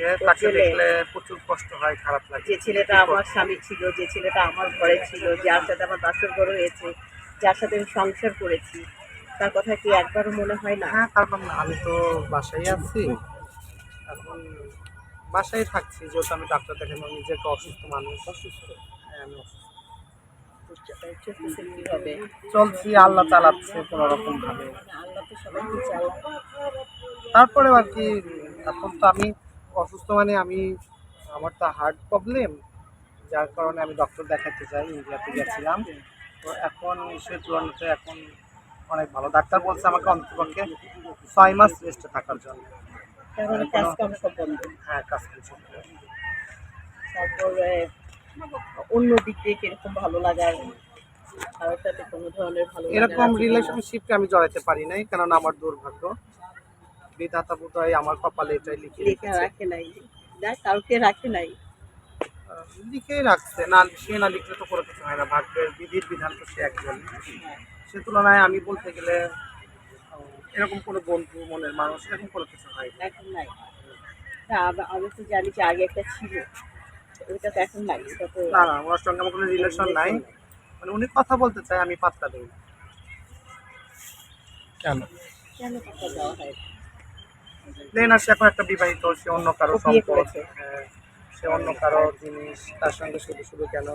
লাগে তাকে দেখলে প্রচুর কষ্ট হয় খারাপ লাগে। যে ছেলেটা আমার স্বামী ছিল যে ছেলেটা আমার ঘরে ছিল যার সাথে আমার বাসর ঘর হয়েছে যার সাথে আমি সংসার করেছি তার কথা কি একবারও মনে হয় না? হ্যাঁ কারণ আমি তো বাসায় আছি। এখন বাসায় থাকছি যেহেতু আমি ডাক্তার দেখানো নিজে একটা অসুস্থ মানুষ। অসুস্থ হ্যাঁ আমি অসুস্থ। কীভাবে চলছি আল্লাহ চালাচ্ছে কোনো রকম ভাবে। আল্লাহ তো সবাইকে তারপরে আর কি এখন তো আমি অসুস্থ মানে আমি আমার তো হার্ট প্রবলেম যার কারণে আমি ডক্টর দেখাতে চাই ইন্ডিয়াতে গেছিলাম। তো এখন সে তুলনাতে এখন অনেক ভালো। ডাক্তার বলছে আমাকে অন্তপক্ষে ছয় মাস রেস্টে থাকার জন্য। হ্যাঁ কাজ তারপরে অন্য দিক দিয়ে কীরকম ভালো লাগার আর সাথে কোনো ধরনের ভালো এরকম? রিলেশনশিপকে আমি জড়াতে পারি নাই কেননা আমার দুর্ভাগ্য। বিধাতা বোধহয় আমার কপালে এটাই লিখে লেখা রাখে নাই। না কাউকে রাখে নাই। লিখেই রাখছে। না সে না লিখলে তো কোনো কিছু হয় না। ভাগ্যের বিধির বিধান তো সে একজন। সে তুলনায় আমি বলতে গেলে এরকম কোনো বন্ধু মনের মানুষ এরকম কোনো কিছু হয় না। এখন নাই। আম- আমি তো জানি যে আগে একটা ছিল। ওইটা তো এখন নাই। না না ওনার সঙ্গে আমার কোনো রিলেশন নাই। মানে উনি কথা বলতে চায় আমি পাত্তা দিই কেন? কেন টাকা দেওয়া হয়? নেই না সে এখন একটা বিবাহিত সে অন্য কারও সম্পদ হ্যাঁ, সে অন্য কারও জিনিস তার সঙ্গে শুধু শুধু কেন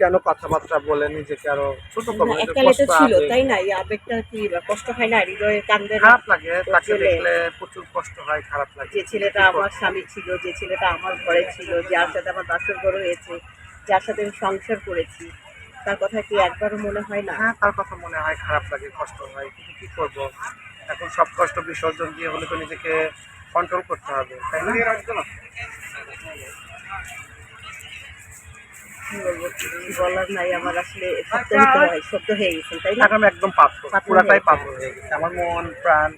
কেন কথাবার্তা বলে নিজেকে আরও ছোট না, করবে ছিল তাই না? এই আবেগটা কি কষ্ট হয় না? হৃদয়ে কান্দে খারাপ লাগে তাকে দেখলে প্রচুর কষ্ট হয় খারাপ লাগে। যে ছেলেটা আমার স্বামী ছিল যে ছেলেটা আমার ঘরে ছিল যার সাথে আমার বাসর ঘর হয়েছে যার সাথে আমি সংসার করেছি তার কথা কি একবারও মনে হয় না? হ্যাঁ তার কথা মনে হয় খারাপ লাগে কষ্ট হয় কিন্তু কি করব? এখন সব কষ্ট বিসর্জন দিয়ে হলে তো নিজেকে কন্ট্রোল করতে হবে তাই না? বলার নাই আমার আসলে শব্দ হয় হয়ে গেছে তাই না? আমি একদম পাথর পুরাটাই পাথর হয়ে গেছে। আমার মন প্রাণ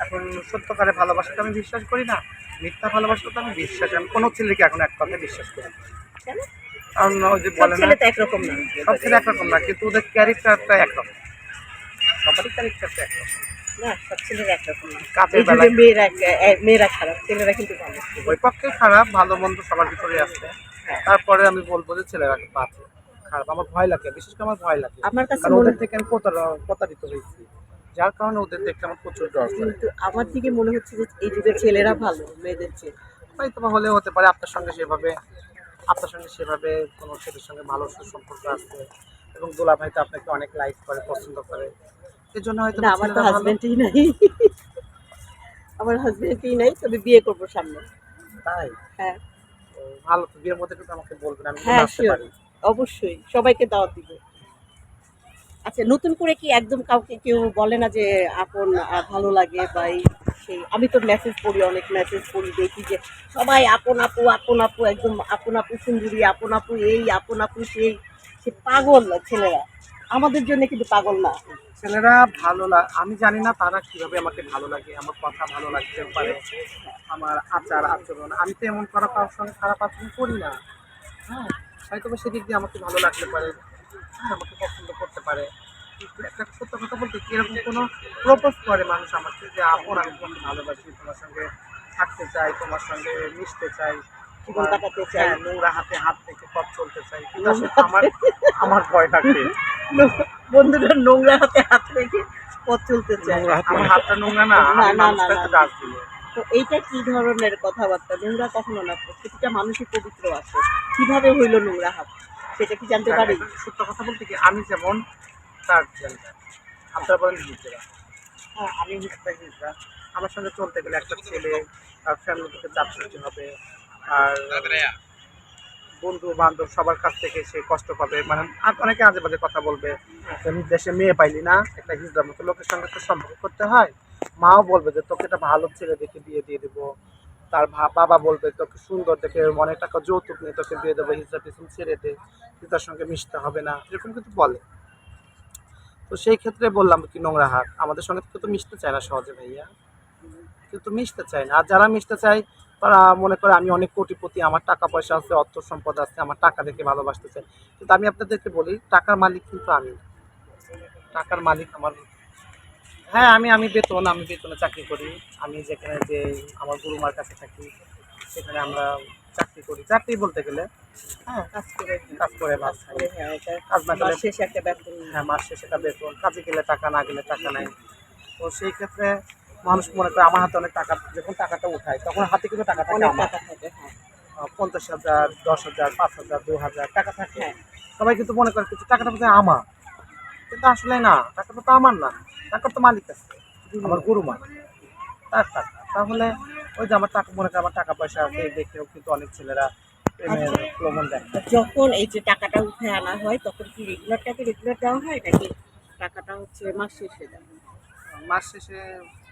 এখন সত্যকারে ভালোবাসাকে আমি বিশ্বাস করি না মিথ্যা ভালোবাসা তো আমি বিশ্বাস আমি কোনো ছেলেকে এখন এক কথায় বিশ্বাস করি না। কারণ ওই যে বলে না একরকম না। সব ছেলে একরকম না কিন্তু ওদের ক্যারেক্টারটা একরকম। সবারই ক্যারেক্টারটা একরকম। না সব ছেলেরা একরকম না। কাজের এই বেলায়। মেয়েরা খারাপ ছেলেরা কিন্তু ভালো। ওই পক্ষে খারাপ ভালো মন্দ সবার ভিতরে আছে। তারপরে আমি বলব যে ছেলেরা বাঁচে। খারাপ আমার ভয় লাগে বিশেষ করে আমার ভয় লাগে। আমার কাছে মনে ওদের থেকে আমি প্রতার- প্রতারিত হয়েছি। যার কারণে ওদের দেখতে আমার প্রচুর ডর কিন্তু আমার দিকে মনে হচ্ছে যে এই যুগের ছেলেরা ভালো মেয়েদের চেয়ে। হয়তো বা হলেও হতে পারে আপনার সঙ্গে সেভাবে আপনার সঙ্গে সেভাবে কোনো ছেলের সঙ্গে ভালো সুসম্পর্ক আছে। এবং দোলা ভাই তো আপনাকে অনেক লাইক করে পছন্দ করে। এর জন্য হয়তো আমার তো হাজবেন্ডই নাই। আমার হাজবেন্ডই নাই তবে বিয়ে করব সামনে। তাই? হ্যাঁ। ভালো তো বিয়ের মধ্যে কিন্তু আমাকে বলবেন আমি হ্যাঁ, পারি। অবশ্যই সবাইকে দাওয়াত দিব। আচ্ছা নতুন করে কি একদম কাউকে কেউ বলে না যে আপন ভালো লাগে বা এই সেই? আমি তো মেসেজ পড়ি অনেক মেসেজ পড়ি দেখি যে সবাই আপন আপু আপন আপু একদম আপন আপু সুন্দরী আপন আপু এই আপন আপু সেই। সে পাগল ছেলেরা। আমাদের জন্য কিন্তু পাগল না। ছেলেরা ভালো লাগ আমি জানি না তারা কীভাবে আমাকে ভালো লাগে, আমার কথা ভালো লাগতে পারে, আমার আচার আচরণ, আমি তো এমন করা কারোর সঙ্গে খারাপ আচরণ করি না। হ্যাঁ হয়তো বা সেদিক দিয়ে আমাকে ভালো লাগতে পারে হ্যাঁ আমাকে পছন্দ করতে পারে একটা সত্য কথা বলতে এরকম কোনো প্রপোজ করে মানুষ আমাকে যে আপন আমি তোমাকে ভালোবাসি, তোমার সঙ্গে থাকতে চাই, তোমার সঙ্গে মিশতে চাই। জীবন কাটাতে চাই। নোংরা হাতে হাত থেকে পথ চলতে চাই। আমার আমার ভয় লাগে। বন্ধুরা নোংরা হাতে হাত রেখে পথ চলতে চায় আমার হাতটা নোংরা না না, না, না, তো এইটা কি ধরনের কথাবার্তা? নোংরা কখনো না প্রতিটা মানুষই পবিত্র আছে। কীভাবে হইল নোংরা হাত? সেটা কি জানতে পারি? সত্য কথা বলতে কি আমি যেমন তার আপনারা বলেন হিজড়া হ্যাঁ। আমি হিজড়া হিজড়া আমার সঙ্গে চলতে গেলে একটা ছেলে তার ফ্যামিলি থেকে চাপ সৃষ্টি হবে। আর বন্ধু বান্ধব সবার কাছ থেকে সে কষ্ট পাবে। মানে অনেকে আজে বাজে কথা বলবে দেশে মেয়ে পাইলি না একটা হিজড়ার মতো লোকের সঙ্গে তো সম্পর্ক করতে হয়। মাও বলবে যে তোকে একটা ভালো ছেলে দেখে বিয়ে দিয়ে দেবো। তার বাবা বলবে তোকে সুন্দর দেখে অনেক টাকা যৌতুক নিয়ে তোকে বিয়ে দেবো হিজড়া পিছন ছেড়ে দে তার সঙ্গে মিশতে হবে না। এরকম কিন্তু বলে। তো সেই ক্ষেত্রে বললাম কি নোংরা হাত। আমাদের সঙ্গে তো তো মিশতে চায় না সহজে ভাইয়া। কেউ তো মিশতে চায় না। আর যারা মিশতে চায় তারা মনে করে আমি অনেক কোটিপতি আমার টাকা পয়সা আছে অর্থ সম্পদ আছে আমার টাকা দেখে ভালোবাসতে চাই কিন্তু আমি আপনাদেরকে বলি টাকার মালিক কিন্তু আমি টাকার মালিক আমার হ্যাঁ আমি আমি বেতন আমি বেতনে চাকরি করি। আমি যেখানে যে আমার গুরুমার কাছে থাকি সেখানে আমরা চাকরি করি। চাকরি বলতে গেলে হ্যাঁ কাজ করে কাজ করে হ্যাঁ কাজ না মাস গেলে শেষে একটা বেতন। হ্যাঁ মাস শেষে একটা বেতন। কাজে গেলে টাকা না গেলে টাকা নেয় তো সেই ক্ষেত্রে মানুষ মনে করে আমার হাতে অনেক টাকা যখন টাকাটা উঠায় তখন হাতে কিন্তু টাকা থাকে অনেক টাকা থাকে হ্যাঁ। পঞ্চাশ হাজার দশ হাজার পাঁচ হাজার দু হাজার টাকা থাকে। হ্যাঁ। সবাই কিন্তু মনে করে কিছু টাকাটা বোধহয় আমার। কিন্তু আসলে না টাকাটা তো আমার না। টাকার তো মালিক আছে আমার গুরু গুরুমা তার টাকা। তাহলে ওই যে আমার টাকা মনে করে আমার টাকা পয়সা আছে দেখেও কিন্তু অনেক ছেলেরা প্রেমের দেয়। যখন এই যে টাকাটা উঠে আনা হয় তখন কি রেগুলার টাকা রেগুলার দেওয়া হয় নাকি টাকাটা হচ্ছে মাস শেষে দেওয়া? মাস শেষে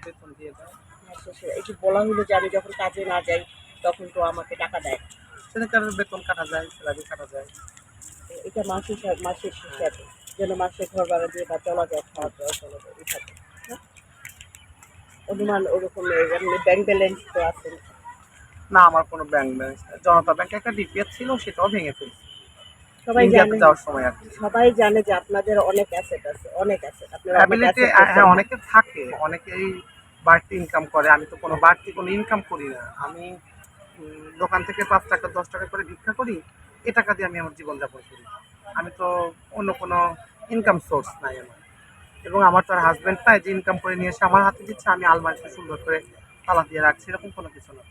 বেতন দিয়ে দেয় এই বলা হলো যে আমি যখন কাজে না যাই তখন তো আমাকে টাকা দেয়। সেদিনকার বেতন কাটা যায় স্যালারি কাটা যায়? এটা মাস হিসাব মাসের হিসাবে যেন মাসে ঘর ভাড়া দিয়ে বা চলা যায় খাওয়া দাওয়া চলা যায় এভাবে? অনুমান ওরকম ব্যাংক ব্যালেন্স তো আছে। না আমার কোনো ব্যাংক ব্যালেন্স জনতা ব্যাংকে একটা ডিপিএস ছিল সেটাও ভেঙে ফেলছি। সবাই জানে যাওয়ার সময় আর সবাই জানে যে আপনাদের অনেক অ্যাসেট আছে অনেক অ্যাসেট আপনারা অনেক অ্যাবিলিটি হ্যাঁ অনেকে থাকে অনেকেই বাড়তি ইনকাম করে। আমি তো কোনো বাড়তি কোনো ইনকাম করি না। আমি দোকান থেকে পাঁচ টাকা দশ টাকা করে ভিক্ষা করি এ টাকা দিয়ে আমি আমার জীবনযাপন করি। আমি তো অন্য কোনো ইনকাম সোর্স নাই আমার। এবং আমার তো আর হাজব্যান্ড নাই যে ইনকাম করে নিয়ে এসে আমার হাতে দিচ্ছে আমি আলমারিতে সুন্দর করে তালা দিয়ে রাখছি এরকম কোনো কিছু না।